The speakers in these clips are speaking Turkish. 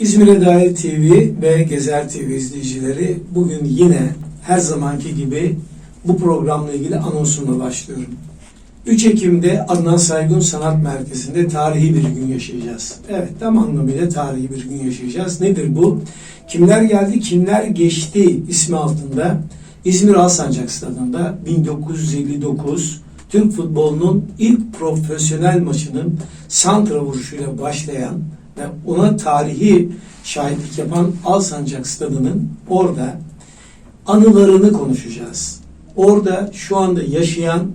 İzmir'e dair TV ve Gezer TV izleyicileri bugün yine her zamanki gibi bu programla ilgili anonsumla başlıyorum. 3 Ekim'de Adnan Saygun Sanat Merkezi'nde tarihi bir gün yaşayacağız. Evet tam anlamıyla tarihi bir gün yaşayacağız. Nedir bu? Kimler geldi, kimler geçti ismi altında İzmir Alsancak Stadı'nda 1959 Türk futbolunun ilk profesyonel maçının santra vuruşuyla başlayan ve ona tarihi şahitlik yapan Alsancak Stadı'nın orada anılarını konuşacağız. Orada şu anda yaşayan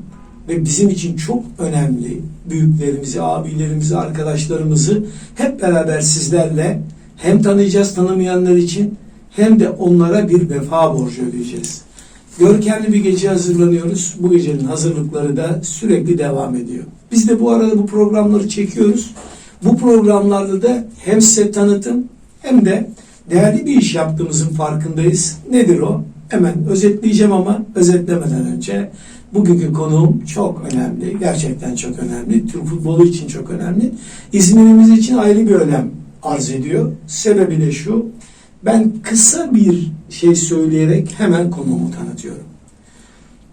ve bizim için çok önemli büyüklerimizi, abilerimizi, arkadaşlarımızı hep beraber sizlerle hem tanıyacağız tanımayanlar için hem de onlara bir vefa borcu ödeyeceğiz. Görkemli bir gece hazırlanıyoruz. Bu gecenin hazırlıkları da sürekli devam ediyor. Biz de bu arada bu programları çekiyoruz. Bu programlarda da hem size tanıtım hem de değerli bir iş yaptığımızın farkındayız. Nedir o? Hemen özetleyeceğim ama özetlemeden önce bugünkü konuğum çok önemli. Gerçekten çok önemli. Türk futbolu için çok önemli. İzmir'imiz için ayrı bir önem arz ediyor. Sebebi de şu. Ben kısa bir şey söyleyerek hemen konuğumu tanıtıyorum.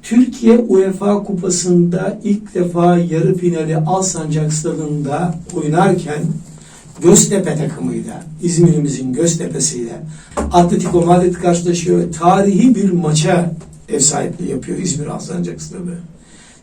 Türkiye UEFA Kupası'nda ilk defa yarı finali Alsancak Stadı'nda oynarken Göztepe takımıyla, İzmir'imizin Göztepe'siyle Atletico Madrid karşılaşıyor tarihi bir maça ev sahipliği yapıyor İzmir Alsancak Stadı.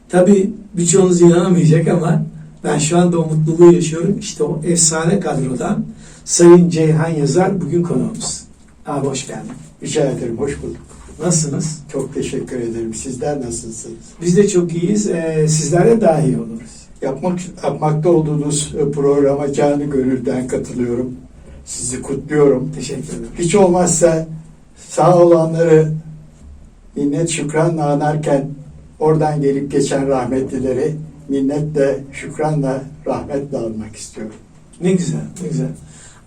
Tabi birçoğunuz inanamayacak ama ben şu anda o mutluluğu yaşıyorum. İşte o efsane kadrodan Sayın Ceyhan Yazar bugün konuğumuz. Abi hoş geldin. Rica ederim, hoş bulduk. Nasılsınız? Çok teşekkür ederim. Sizler nasılsınız? Biz de çok iyiyiz. Ee, sizler de daha iyi oluruz. Yapmak, yapmakta olduğunuz e, programa canı gönülden katılıyorum. Sizi kutluyorum. Teşekkür ederim. Hiç olmazsa sağ olanları minnet şükranla anarken oradan gelip geçen rahmetlileri minnetle, şükranla, rahmetle anmak istiyorum. Ne güzel, ne güzel.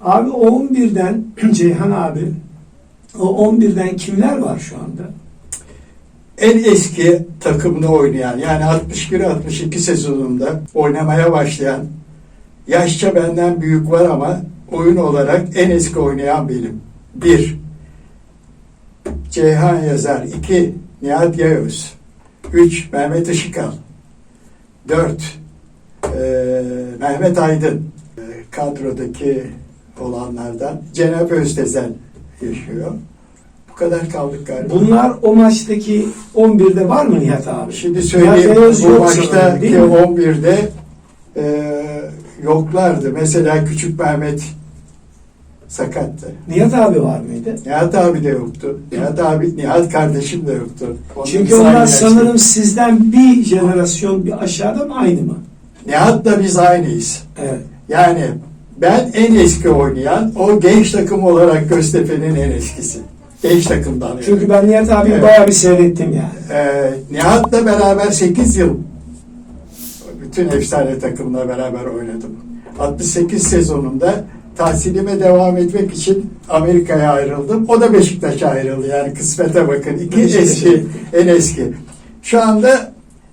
Abi o 11'den Ceyhan abi o 11'den kimler var şu anda? En eski takımını oynayan yani 61-62 sezonunda oynamaya başlayan yaşça benden büyük var ama oyun olarak en eski oynayan benim. Bir, Ceyhan Yazar. iki Nihat Yayöz. Üç, Mehmet Işıkal. Dört, eee, Mehmet Aydın. Eee, kadrodaki olanlardan Cenap Öztezel yaşıyor. Bu kadar kaldık galiba. Bunlar o maçtaki 11'de var mı Nihat abi? Şimdi söyleyeyim Nihat bu yok maçta sanırım, değil ki mi? 11'de e, yoklardı. Mesela Küçük Mehmet sakattı. Nihat abi var mıydı? Nihat abi de yoktu. Nihat abi, Nihat kardeşim de yoktu. Onun Çünkü onlar sanırım sizden bir jenerasyon bir aşağıda mı aynı mı? Nihat'la biz aynıyız. Evet. Yani ben en eski oynayan, o genç takım olarak Göztepe'nin en eskisi. Genç takımdan. yani. Çünkü ben Nihat abiyi Evet. bayağı bir seyrettim yani. Ee, Nihat'la beraber 8 yıl bütün efsane takımla beraber oynadım. 68 sezonunda tahsilime devam etmek için Amerika'ya ayrıldım. O da Beşiktaş'a ayrıldı. Yani kısmete bakın. İki eski, en eski. Şu anda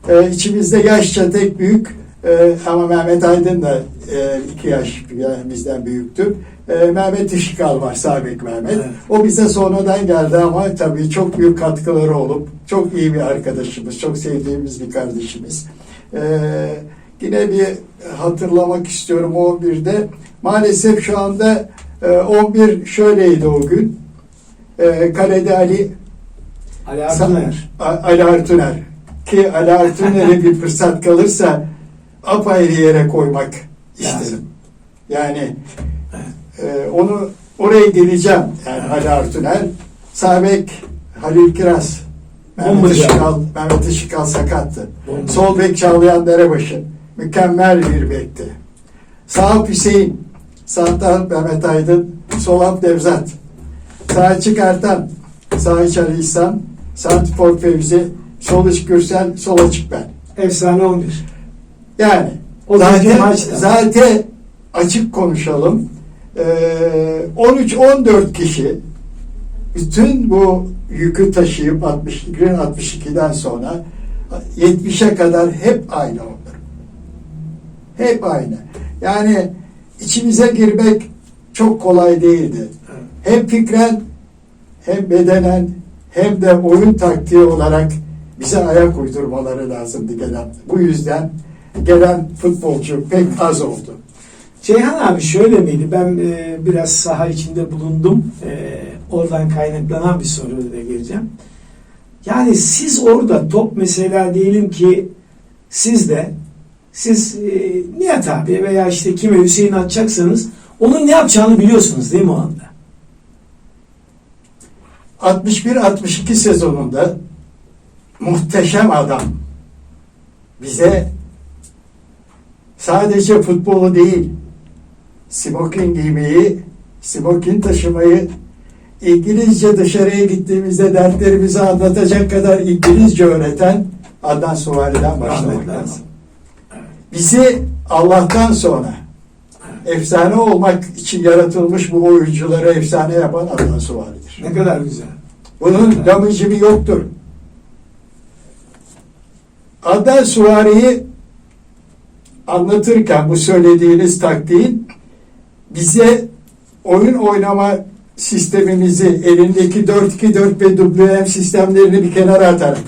e, içimizde yaşça tek büyük e, ama Mehmet Aydın da e, iki yaş bizden büyüktür. E, Mehmet Işıkal var, Sabek Mehmet. Evet. O bize sonradan geldi ama tabii çok büyük katkıları olup çok iyi bir arkadaşımız, çok sevdiğimiz bir kardeşimiz. Ee, yine bir hatırlamak istiyorum o 11'de. Maalesef şu anda e, 11 şöyleydi o gün. E, kalede Ali Ali Artuner. Ali Artuner. Ki Ali Artuner'e bir fırsat kalırsa apayrı yere koymak Lazım. isterim. Yani e, onu oraya geleceğim. Yani Ali Artuner. Sabek Halil Kiraz. Mehmet. Işıkal, Mehmet Işıkal sakattı. Bombacı. Sol bek Çağlayan Derebaşı. Mükemmel bir bekti. Sağ Hüseyin. Sağda Mehmet Aydın. Sol alt Nevzat. Sağ çıkartan. Sağ iç Ali İhsan. Santifor Fevzi. Sol iç Gürsel. Sol açık ben. Efsane 11. Yani O zaten, zaten maçta. zaten açık konuşalım. Ee, 13-14 kişi bütün bu yükü taşıyıp 62 62'den sonra 70'e kadar hep aynı onlar. Hep aynı. Yani içimize girmek çok kolay değildi. Evet. Hem fikren hem bedenen hem de oyun taktiği olarak bize ayak uydurmaları lazımdı gelen. Bu yüzden gelen futbolcu pek az oldu. Ceyhan abi şöyle miydi? Ben e, biraz saha içinde bulundum. E, oradan kaynaklanan bir soruyla geleceğim. Yani siz orada top mesela diyelim ki siz de siz e, Nihat abi veya işte kime Hüseyin atacaksanız onun ne yapacağını biliyorsunuz değil mi o anda? 61-62 sezonunda muhteşem adam bize sadece futbolu değil smokin giymeyi, smokin taşımayı, İngilizce dışarıya gittiğimizde dertlerimizi anlatacak kadar İngilizce öğreten Adnan Suvari'den başlamak lazım. Bizi Allah'tan sonra efsane olmak için yaratılmış bu oyuncuları efsane yapan Adnan Suvari'dir. Ne kadar güzel. Bunun damıcımı yoktur. Adnan Suvari'yi anlatırken bu söylediğiniz taktiğin bize oyun oynama sistemimizi elindeki 4-2-4 ve WM sistemlerini bir kenara atarak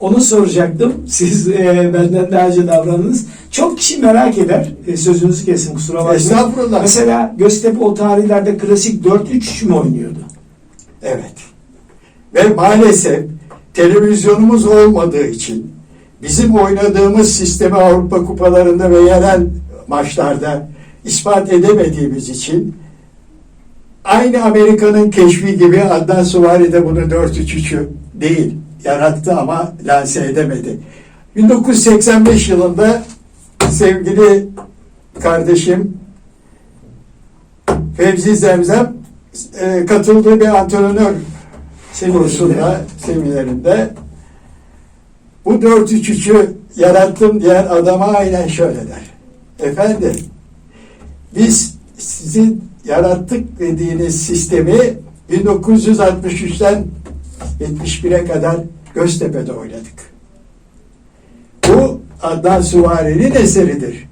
Onu soracaktım. Siz e, benden daha önce davrandınız. Çok kişi merak eder. E, sözünüzü kesin kusura bakmayın. Estağfurullah. Mesela Göztepe o tarihlerde klasik 4-3 mü oynuyordu? Evet. Ve maalesef televizyonumuz olmadığı için bizim oynadığımız sistemi Avrupa kupalarında ve yerel maçlarda ispat edemediğimiz için aynı Amerika'nın keşfi gibi Adnan Suvari de bunu 4-3-3'ü değil yarattı ama lanse edemedi. 1985 yılında sevgili kardeşim Fevzi Zemzem e, katıldığı bir antrenör kursunda, seminerinde bu 4-3-3'ü yarattım diyen adama aynen şöyle der. Efendim, biz sizin yarattık dediğiniz sistemi 1963'ten 71'e kadar Göztepe'de oynadık. Bu Adnan Suvari'nin eseridir.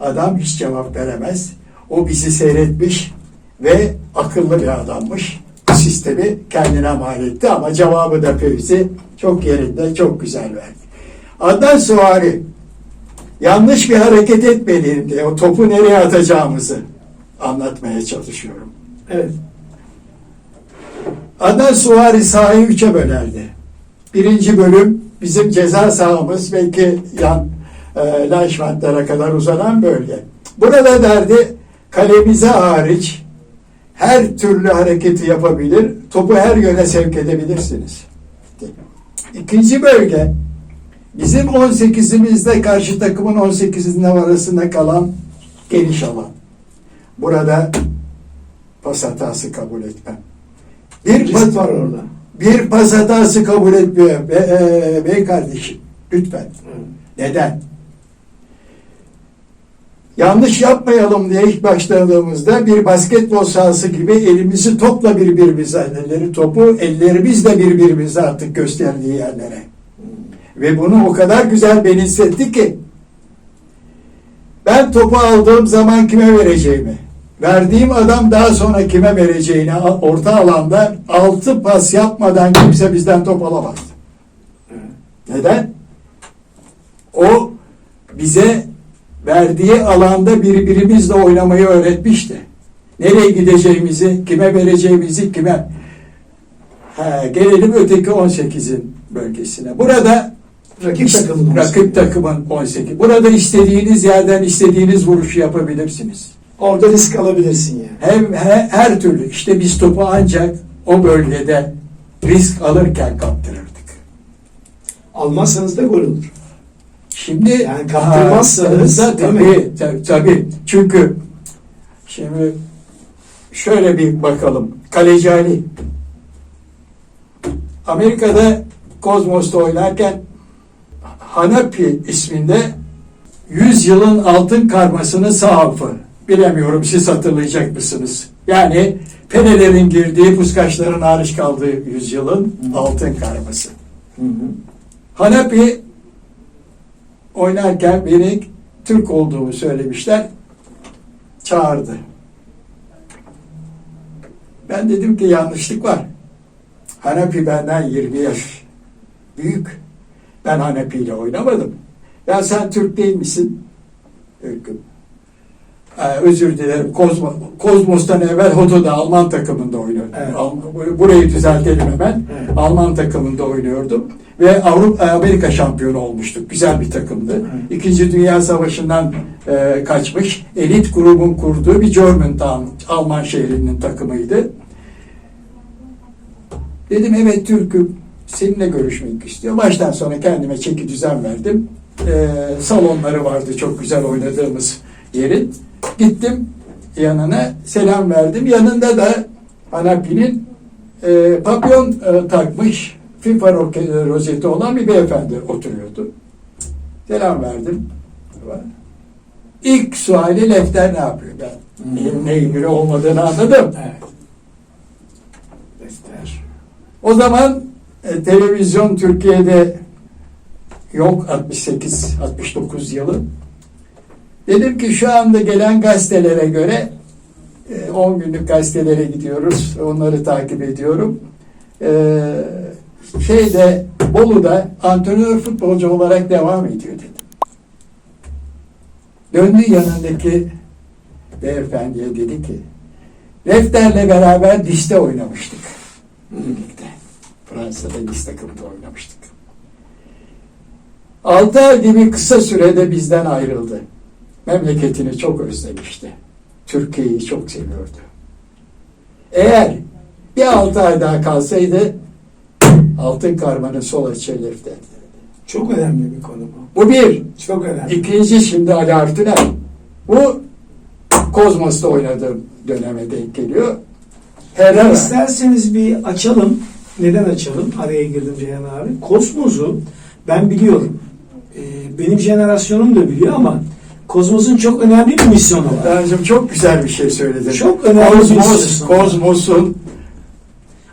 Adam hiç cevap veremez. O bizi seyretmiş ve akıllı bir adammış. Bu sistemi kendine mal etti ama cevabı da Fevzi çok yerinde, çok güzel verdi. Adnan Suvari yanlış bir hareket etmeyelim diye o topu nereye atacağımızı anlatmaya çalışıyorum. Evet. Adnan Suvari sahayı üçe bölerdi. Birinci bölüm bizim ceza sahamız belki yan e, Lajmentler'e kadar uzanan bölge. Burada derdi kalemize hariç her türlü hareketi yapabilir, topu her yöne sevk edebilirsiniz. İkinci bölge bizim 18'imizde karşı takımın 18'inde arasında kalan geniş alan. Burada pas hatası kabul etmem. Bir pas, var orada. bir pas hatası kabul etmiyor. Be, e, bey kardeşim lütfen. Neden? Yanlış yapmayalım diye ilk başladığımızda bir basketbol sahası gibi elimizi topla birbirimize, elleri topu ellerimizle birbirimize artık gösterdiği yerlere. Ve bunu o kadar güzel benimsetti ki ben topu aldığım zaman kime vereceğimi, verdiğim adam daha sonra kime vereceğini orta alanda altı pas yapmadan kimse bizden top alamazdı. Neden? O bize verdiği alanda birbirimizle oynamayı öğretmişti. Nereye gideceğimizi, kime vereceğimizi, kime. Ha, gelelim öteki 18'in bölgesine. Burada Rakip İşte takımın rakip takımın 18. Burada istediğiniz yerden istediğiniz vuruşu yapabilirsiniz. Orada risk alabilirsin yani. Hem he- her türlü işte biz topu ancak o bölgede risk alırken kaptırırdık. Almazsanız da gol olur. Şimdi Yani kaptırmazsanız, da tabii, tabii, tabii. Çünkü şimdi şöyle bir bakalım. Kaleci Ali Amerika'da Kozmos'ta oynarken Hanapi isminde 100 yılın altın karmasının sahafı. Bilemiyorum siz hatırlayacak mısınız? Yani Penelerin girdiği, puskaşların hariç kaldığı yüzyılın altın karması. Hanapi oynarken beni Türk olduğumu söylemişler. Çağırdı. Ben dedim ki yanlışlık var. Hanepi benden 20 yaş büyük. Ben Hanepi ile oynamadım. Ya sen Türk değil misin? Türk'üm. Ee, özür dilerim. Kozmo, Kozmos'tan evvel Hoto'da Alman takımında oynuyordum. Evet. Burayı düzeltelim hemen. Evet. Alman takımında oynuyordum. Ve Avrupa Amerika şampiyonu olmuştuk. Güzel bir takımdı. Evet. İkinci Dünya Savaşı'ndan e, kaçmış elit grubun kurduğu bir Germantown Alman şehrinin takımıydı. Dedim evet Türk'üm. Seninle görüşmek istiyor. Baştan sona kendime çeki düzen verdim. E, salonları vardı çok güzel oynadığımız yerin. Gittim yanına selam verdim. Yanında da Hanapi'nin e, papyon e, takmış FIFA rozeti olan bir beyefendi oturuyordu. Selam verdim. İlk suali Lefter ne yapıyor? Ben Hmm. benimle ilgili olmadığını anladım. Evet. Defter. O zaman e, televizyon Türkiye'de yok 68-69 yılı. Dedim ki şu anda gelen gazetelere göre e, 10 günlük gazetelere gidiyoruz. Onları takip ediyorum. E, şeyde Bolu'da antrenör futbolcu olarak devam ediyor dedim. Döndü yanındaki beyefendiye dedi ki Lefter'le beraber liste oynamıştık birlikte. Fransa'da biz takımda oynamıştık. Altı ay gibi kısa sürede bizden ayrıldı. Memleketini çok özlemişti. Türkiye'yi çok seviyordu. Eğer bir altı ay daha kalsaydı altın karmanın sol açığı. Çok önemli bir konu bu. Bu bir. Çok önemli. İkinci şimdi Ali Artuner. Bu Kozmos'ta oynadığım döneme denk geliyor. Herrera. İsterseniz bir açalım. Neden açalım? Araya girdim Ceyhan abi. Kozmos'u ben biliyorum. Ee, benim jenerasyonum da biliyor ama Kozmos'un çok önemli bir misyonu var. Tanrıcığım çok güzel bir şey söyledin. Çok önemli bir Kozmos, şey. Kozmos'un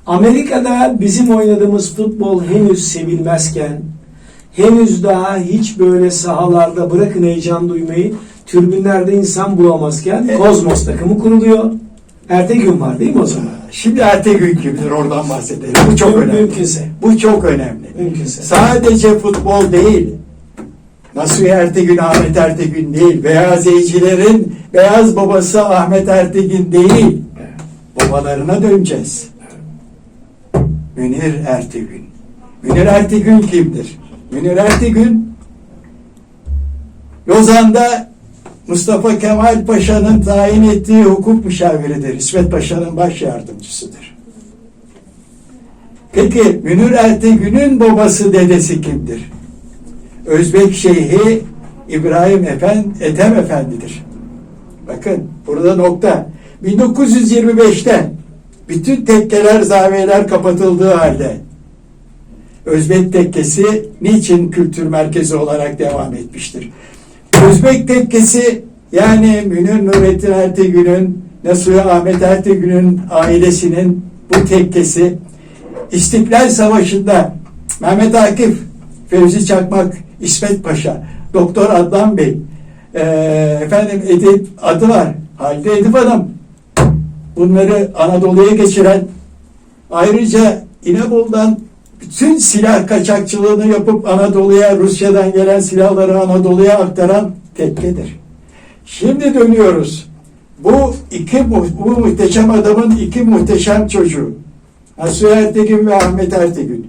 Amerika'da bizim oynadığımız futbol henüz sevilmezken, henüz daha hiç böyle sahalarda bırakın heyecan duymayı, tribünlerde insan bulamazken Evet. Kozmos takımı kuruluyor. Ertegün var değil mi o zaman? Şimdi Ertegün kimdir oradan bahsedelim. Bu çok önemli. Mümkünse. Bu çok önemli. Mümkünse. Sadece futbol değil. Nasuhi Ertegün, Ahmet Ertegün değil. Beyazeycilerin beyaz babası Ahmet Ertegün değil. Babalarına döneceğiz. Münir Ertegün. Münir Ertegün kimdir? Münir Ertegün Lozan'da Mustafa Kemal Paşa'nın tayin ettiği hukuk müşaviridir. İsmet Paşa'nın baş yardımcısıdır. Peki Münir Ertegün'ün babası dedesi kimdir? Özbek Şeyhi İbrahim Efendi, Ethem Efendi'dir. Bakın burada nokta. 1925'te bütün tekkeler, zaviyeler kapatıldığı halde Özbek tekkesi niçin kültür merkezi olarak devam etmiştir? Özbek tekkesi yani Münir Nurettin Ertegün'ün, Nasuhi Ahmet Ertegün'ün ailesinin bu tekkesi İstiklal Savaşı'nda Mehmet Akif, Fevzi Çakmak, İsmet Paşa, Doktor Adnan Bey, eee, efendim Edip adı var, Halide Edip Hanım, bunları Anadolu'ya geçiren ayrıca İnebolu'dan bütün silah kaçakçılığını yapıp Anadolu'ya Rusya'dan gelen silahları Anadolu'ya aktaran tekkedir. Şimdi dönüyoruz. Bu iki bu muhteşem adamın iki muhteşem çocuğu. Nasuhi Ertegün ve Ahmet Ertegün.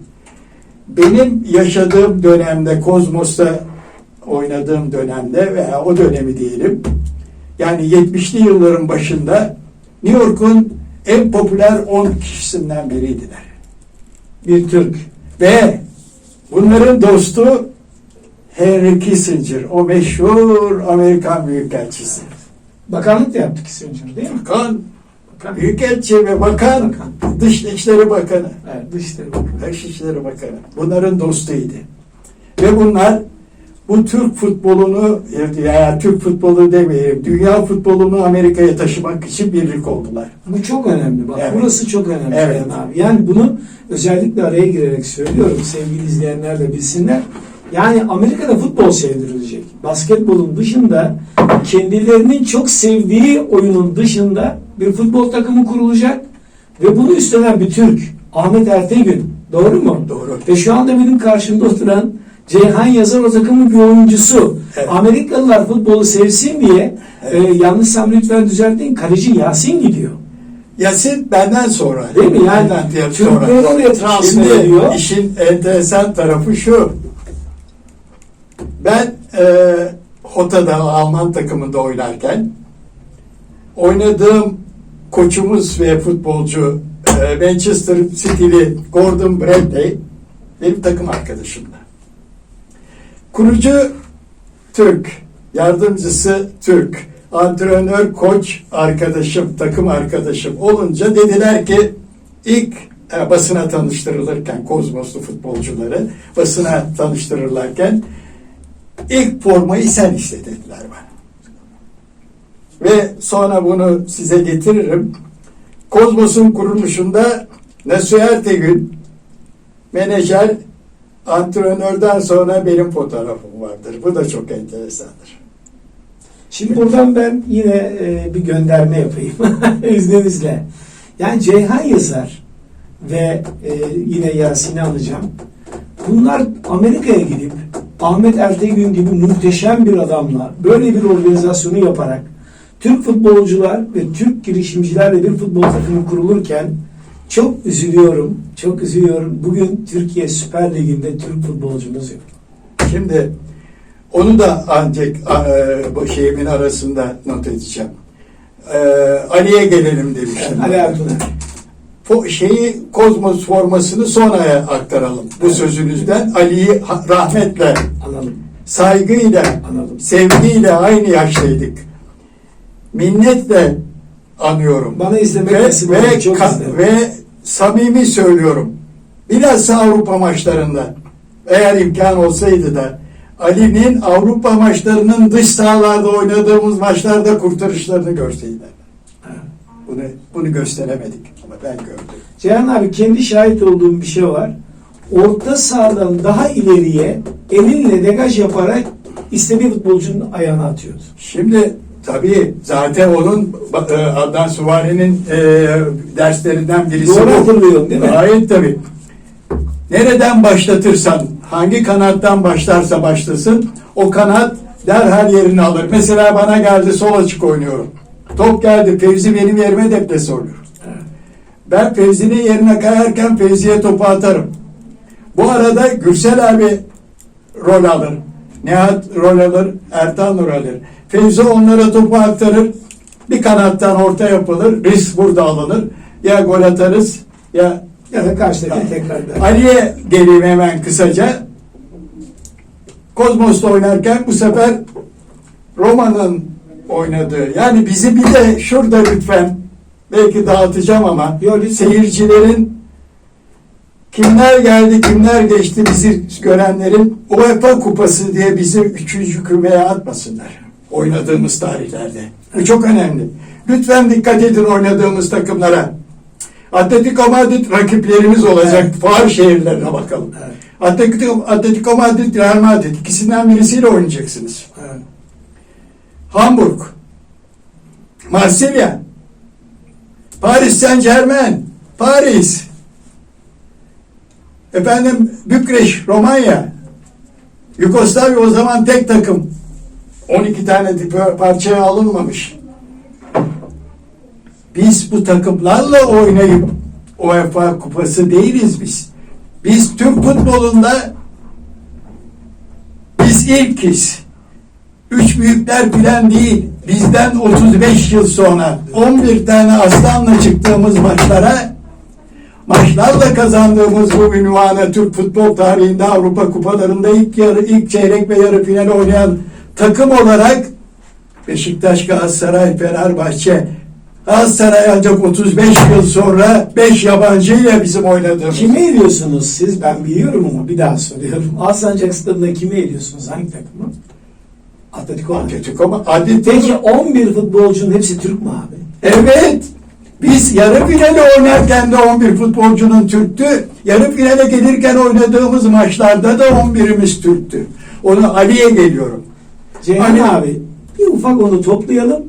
Benim yaşadığım dönemde Kozmos'ta oynadığım dönemde veya o dönemi diyelim. Yani 70'li yılların başında New York'un en popüler 10 kişisinden biriydiler. Bir Türk. Ve bunların dostu Henry Kissinger, o meşhur Amerikan Büyükelçisi. Bakanlık da yaptı Kissinger değil mi? Bakan, Bakan. Büyükelçi ve bakan, Bakan. Dışişleri Bakanı, Evet, Dışişleri Bakanı. Dışişleri Bakanı. Bunların dostuydu. Ve bunlar bu Türk futbolunu, ya Türk futbolu demeyelim, dünya futbolunu Amerika'ya taşımak için birlik oldular. Bu çok önemli. Bak Evet. burası çok önemli Evet. Ceyhan abi. Yani bunu özellikle araya girerek söylüyorum. Sevgili izleyenler de bilsinler. Yani Amerika'da futbol sevdirilecek. Basketbolun dışında kendilerinin çok sevdiği oyunun dışında bir futbol takımı kurulacak Ve bunu üstlenen bir Türk. Ahmet Ertegün. Doğru mu? Doğru. Ve şu anda benim karşımda oturan Ceyhan Yazar o takımın bir oyuncusu. Evet. Amerikalılar futbolu sevsin diye Evet. e, yanlışsam lütfen düzeltin. Kaleci Yasin gidiyor. Yasin benden sonra. Değil mi? Yani Benden Türkleri oraya transfer Şimdi ediyor. işin enteresan tarafı şu. Ben e, Hota'da Alman takımında oynarken oynadığım koçumuz ve futbolcu e, Manchester City'li Gordon Bradley benim takım arkadaşımdı. Kurucu Türk, yardımcısı Türk, antrenör, koç arkadaşım, takım arkadaşım olunca dediler ki ilk e, basına tanıştırılırken Kozmoslu futbolcuları basına tanıştırırlarken ilk formayı sen iste dediler bana. Ve sonra bunu size getiririm. Kozmos'un kuruluşunda Nasuh Ertegün menajer antrenörden sonra benim fotoğrafım vardır. Bu da çok enteresandır. Şimdi buradan ben yine e, bir gönderme yapayım izninizle. Yani Ceyhan Yazar ve e, yine Yasin'i alacağım. Bunlar Amerika'ya gidip Ahmet Ertegün gibi muhteşem bir adamla böyle bir organizasyonu yaparak Türk futbolcular ve Türk girişimcilerle bir futbol takımı kurulurken çok üzülüyorum, çok üzülüyorum. Bugün Türkiye Süper Ligi'nde Türk futbolcumuz yok. Şimdi onu da ancak e, bu şeyimin arasında not edeceğim. E, Ali'ye gelelim demiştim. Ali Ertuğrul. Fo- şeyi Kozmos formasını sonraya aktaralım. Bu sözünüzden Ali'yi rahmetle, Anladım, saygıyla, anladım. sevgiyle aynı yaştaydık. Minnetle anıyorum. Bana izlemek ve, ve, çok ve samimi söylüyorum. Bilhassa Avrupa maçlarında eğer imkan olsaydı da Ali'nin Avrupa maçlarının dış sahalarda oynadığımız maçlarda kurtarışlarını görseydi. Bunu, bunu gösteremedik ama ben gördüm. Ceyhan abi kendi şahit olduğum bir şey var. Orta sahadan daha ileriye elinle degaj yaparak istediği futbolcunun ayağına atıyordu. Şimdi tabii zaten onun e, Adnan Suvari'nin e, derslerinden birisi Doğru bu. hatırlıyorum değil mi? Gayet tabii. Nereden başlatırsan, hangi kanattan başlarsa başlasın, o kanat derhal yerini alır. Mesela bana geldi sol açık oynuyorum. Top geldi, Fevzi benim yerime deplese oluyor. Ben Fevzi'nin yerine kayarken Fevzi'ye topu atarım. Bu arada Gürsel abi rol alır. Nihat rol alır, Ertan rol alır. Fevzi onlara topu aktarır. Bir kanattan orta yapılır. Risk burada alınır. Ya gol atarız ya Ya da karşıdaki tekrar. Ali'ye geleyim hemen kısaca. Kozmos'ta oynarken bu sefer Roma'nın oynadığı. Yani bizi bir de şurada lütfen belki dağıtacağım ama Yo, lütfen. seyircilerin kimler geldi kimler geçti bizi görenlerin UEFA kupası diye bizi üçüncü kümeye atmasınlar. Oynadığımız tarihlerde. Bu çok önemli. Lütfen dikkat edin oynadığımız takımlara. Atletico Madrid rakiplerimiz olacak. Fuar şehirlerine bakalım. Evet. Atletico, Atletico Madrid, Real Madrid. ikisinden birisiyle oynayacaksınız. Evet. Hamburg, Marsilya, Paris Saint Germain, Paris, efendim Bükreş, Romanya, Yugoslavya o zaman tek takım. 12 tane pa- parçaya alınmamış. Biz bu takımlarla oynayıp UEFA kupası değiliz biz. Biz Türk futbolunda biz ilkiz. Üç büyükler filan değil. Bizden 35 yıl sonra 11 tane aslanla çıktığımız maçlara maçlarla kazandığımız bu ünvanı Türk futbol tarihinde Avrupa kupalarında ilk yarı, ilk çeyrek ve yarı final oynayan takım olarak Beşiktaş, Galatasaray, Fenerbahçe Galatasaray ancak 35 yıl sonra 5 yabancı ile bizim oynadığımız. Kimi ediyorsunuz siz? Ben biliyorum ama bir daha soruyorum. Alsancak Stadı'nda kimi ediyorsunuz? Hangi takımı? Atletico. Atletico Ma- Atletico Peki 11 futbolcunun hepsi Türk mü abi? Evet. Biz yarı finale oynarken de 11 futbolcunun Türktü. Yarı finale gelirken oynadığımız maçlarda da 11'imiz Türktü. Onu Ali'ye geliyorum. Ceyhan abi bir ufak onu toplayalım.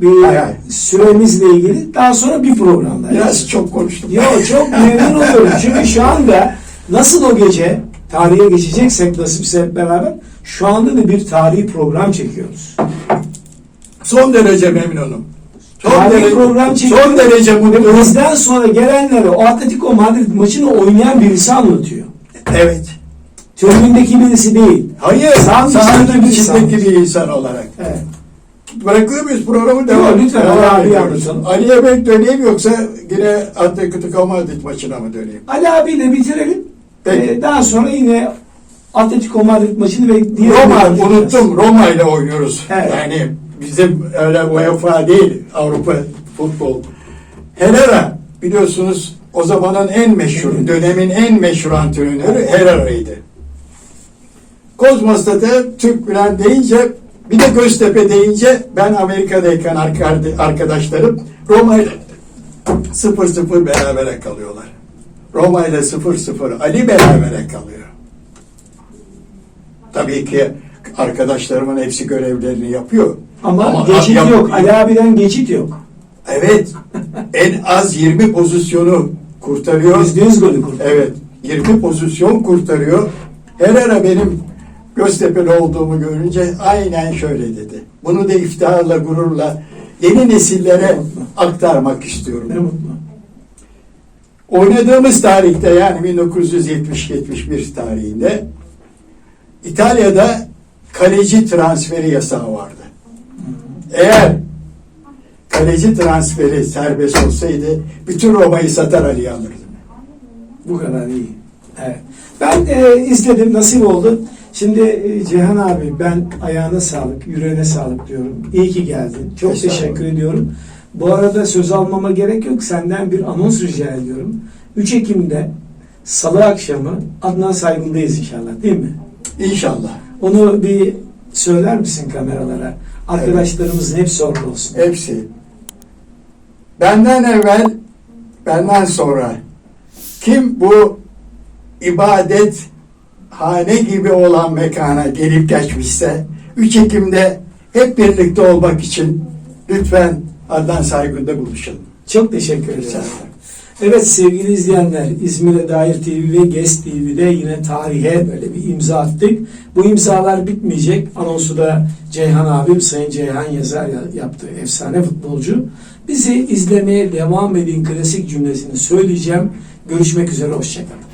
bir Hay hay. süremizle ilgili daha sonra bir programda. Biraz çok konuştum. Yo çok memnun oluyorum. Çünkü şu anda nasıl o gece tarihe geçeceksek nasipse hep beraber şu anda da bir tarihi program çekiyoruz. Son derece memnunum. Son Tarihi derece, program çekiyoruz. son derece mutluyum. bizden sonra gelenlere o Atletico Madrid maçını oynayan birisi anlatıyor. Evet. Tribündeki birisi değil. Hayır, Sahanın sahanın içindeki bir insan. olarak. Evet. Bırakıyor muyuz programı devam? lütfen, Ali abi anlatalım. Ali'ye ben döneyim yoksa yine Atletico Madrid maçına mı döneyim? Ali abiyle bitirelim. Peki. Ee, daha sonra yine Atletico Madrid maçını ve diğer Roma unuttum. Roma ile oynuyoruz. Evet. Yani bizim öyle UEFA değil Avrupa futbol. Herrera biliyorsunuz o zamanın en meşhur, dönemin en meşhur antrenörü Herrera'ydı. Kozmos'ta da Türk Gülen deyince bir de Göztepe deyince ben Amerika'dayken arka- arkadaşlarım Roma ile 0-0 berabere kalıyorlar. Roma ile 0-0 Ali berabere kalıyor. Tabii ki arkadaşlarımın hepsi görevlerini yapıyor. Ama, geçit yap- yok. Ali abiden geçit yok. Evet. en az 20 pozisyonu kurtarıyor. Yüzde yüz golü kurtardı. Evet. 20 pozisyon kurtarıyor. Herrera benim Göztepe'li olduğumu görünce aynen şöyle dedi. Bunu da iftiharla, gururla yeni nesillere aktarmak istiyorum. Ne mutlu. Oynadığımız tarihte yani 1970-71 tarihinde İtalya'da kaleci transferi yasağı vardı. Eğer kaleci transferi serbest olsaydı bütün Roma'yı satar Ali'yi alırdı. Bu kadar iyi. Evet. Ben e, izledim, nasip oldu. Şimdi e, Cihan abi ben ayağına sağlık, yüreğine sağlık diyorum. İyi ki geldin. Çok teşekkür ediyorum. Bu arada söz almama gerek yok. Senden bir anons rica ediyorum. 3 Ekim'de Salı akşamı Adnan Saygın'dayız inşallah değil mi? İnşallah. Onu bir söyler misin kameralara? Arkadaşlarımızın hepsi orada olsun. Hepsi. Benden evvel, benden sonra kim bu ibadet hane gibi olan mekana gelip geçmişse 3 Ekim'de hep birlikte olmak için lütfen Adnan Saygın'da buluşalım. Çok teşekkür ederim. Evet sevgili izleyenler İzmir'e dair TV ve GES TV'de yine tarihe böyle bir imza attık. Bu imzalar bitmeyecek. Anonsu da Ceyhan abim Sayın Ceyhan Yazar ya- yaptı. Efsane futbolcu. Bizi izlemeye devam edin klasik cümlesini söyleyeceğim. Görüşmek üzere. Hoşçakalın.